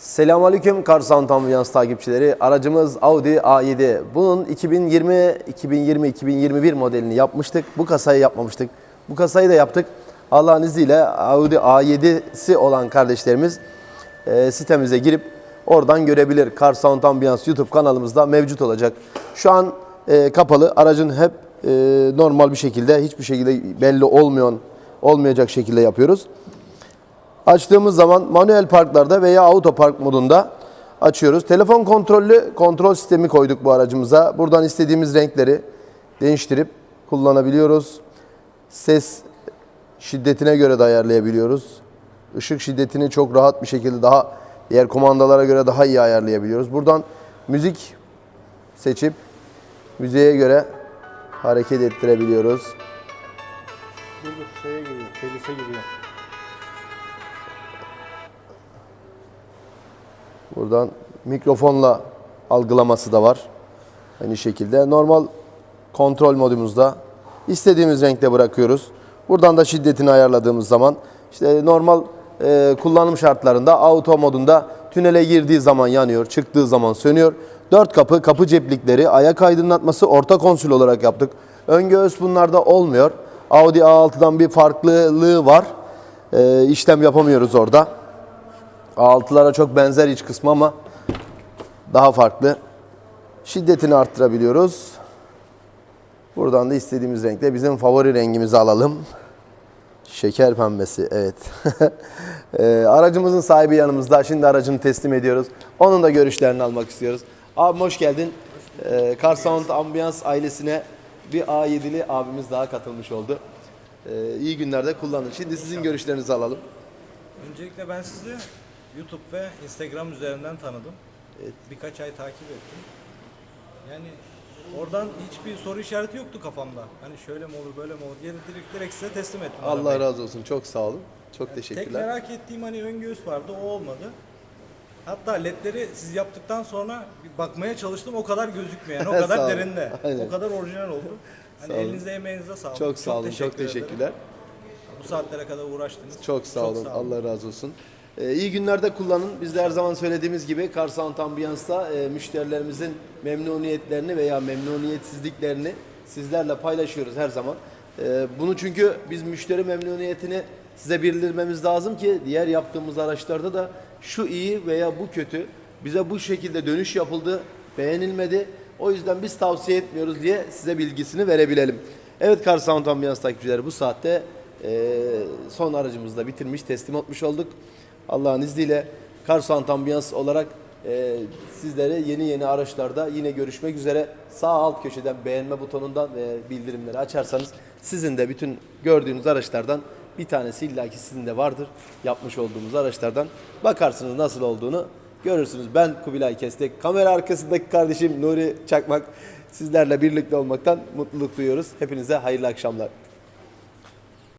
Selamünaleyküm Kar Sound Ambulans takipçileri. Aracımız Audi A7. Bunun 2020, 2020, 2021 modelini yapmıştık. Bu kasayı yapmamıştık. Bu kasayı da yaptık. Allah'ın izniyle Audi A7'si olan kardeşlerimiz e, sitemize girip oradan görebilir. Kar Sound Ambulans YouTube kanalımızda mevcut olacak. Şu an e, kapalı. Aracın hep e, normal bir şekilde, hiçbir şekilde belli olmayan, olmayacak şekilde yapıyoruz. Açtığımız zaman manuel parklarda veya auto park modunda açıyoruz. Telefon kontrollü kontrol sistemi koyduk bu aracımıza. Buradan istediğimiz renkleri değiştirip kullanabiliyoruz. Ses şiddetine göre de ayarlayabiliyoruz. Işık şiddetini çok rahat bir şekilde daha diğer kumandalara göre daha iyi ayarlayabiliyoruz. Buradan müzik seçip müziğe göre hareket ettirebiliyoruz. Dur şeye giriyor, telife giriyor. Buradan mikrofonla algılaması da var. Aynı şekilde normal kontrol modumuzda istediğimiz renkte bırakıyoruz. Buradan da şiddetini ayarladığımız zaman işte normal e, kullanım şartlarında auto modunda tünele girdiği zaman yanıyor, çıktığı zaman sönüyor. Dört kapı, kapı ceplikleri, ayak aydınlatması orta konsül olarak yaptık. Ön göğüs bunlarda olmuyor. Audi A6'dan bir farklılığı var. E, işlem yapamıyoruz orada. A6'lara çok benzer iç kısmı ama daha farklı. Şiddetini arttırabiliyoruz. Buradan da istediğimiz renkte bizim favori rengimizi alalım. Şeker pembesi, evet. Ee, aracımızın sahibi yanımızda. Şimdi aracını teslim ediyoruz. Onun da görüşlerini almak istiyoruz. Abi hoş geldin. Ee, Car Sound Ambiance ailesine bir A7'li abimiz daha katılmış oldu. Ee, iyi günlerde kullanın. Şimdi sizin görüşlerinizi alalım. Öncelikle ben sizi YouTube ve Instagram üzerinden tanıdım. Birkaç ay takip ettim. Yani oradan hiçbir soru işareti yoktu kafamda. Hani şöyle mi olur böyle mi olur diye direkt, direkt size teslim ettim. Allah arabayı. razı olsun. Çok sağ olun. Çok Tek teşekkürler. merak ettiğim hani ön göğüs vardı o olmadı. Hatta ledleri siz yaptıktan sonra bir bakmaya çalıştım o kadar gözükmüyor. Yani o Sağ kadar olun. derinde. Aynen. O kadar orijinal oldu. Hani Sağ olun. elinize emeğinize sağlık. Çok sağ olun. Çok ederim. teşekkürler. Bu saatlere kadar uğraştınız. Çok sağ olun. Allah razı olsun. Ee, iyi günlerde kullanın. Biz de her zaman söylediğimiz gibi Car Sound Ambiance'da e, müşterilerimizin memnuniyetlerini veya memnuniyetsizliklerini sizlerle paylaşıyoruz her zaman. Ee, bunu çünkü biz müşteri memnuniyetini size bildirmemiz lazım ki diğer yaptığımız araçlarda da şu iyi veya bu kötü bize bu şekilde dönüş yapıldı, beğenilmedi. O yüzden biz tavsiye etmiyoruz diye size bilgisini verebilelim. Evet Car Sound Ambiance takipçileri bu saatte e, son aracımızı da bitirmiş, teslim etmiş olduk. Allah'ın izniyle Car Sound Ambiance olarak e, sizlere yeni yeni araçlarda yine görüşmek üzere. Sağ alt köşeden beğenme butonundan ve bildirimleri açarsanız sizin de bütün gördüğünüz araçlardan bir tanesi illaki sizin de vardır. Yapmış olduğumuz araçlardan bakarsınız nasıl olduğunu görürsünüz. Ben Kubilay Kestek, kamera arkasındaki kardeşim Nuri Çakmak sizlerle birlikte olmaktan mutluluk duyuyoruz. Hepinize hayırlı akşamlar.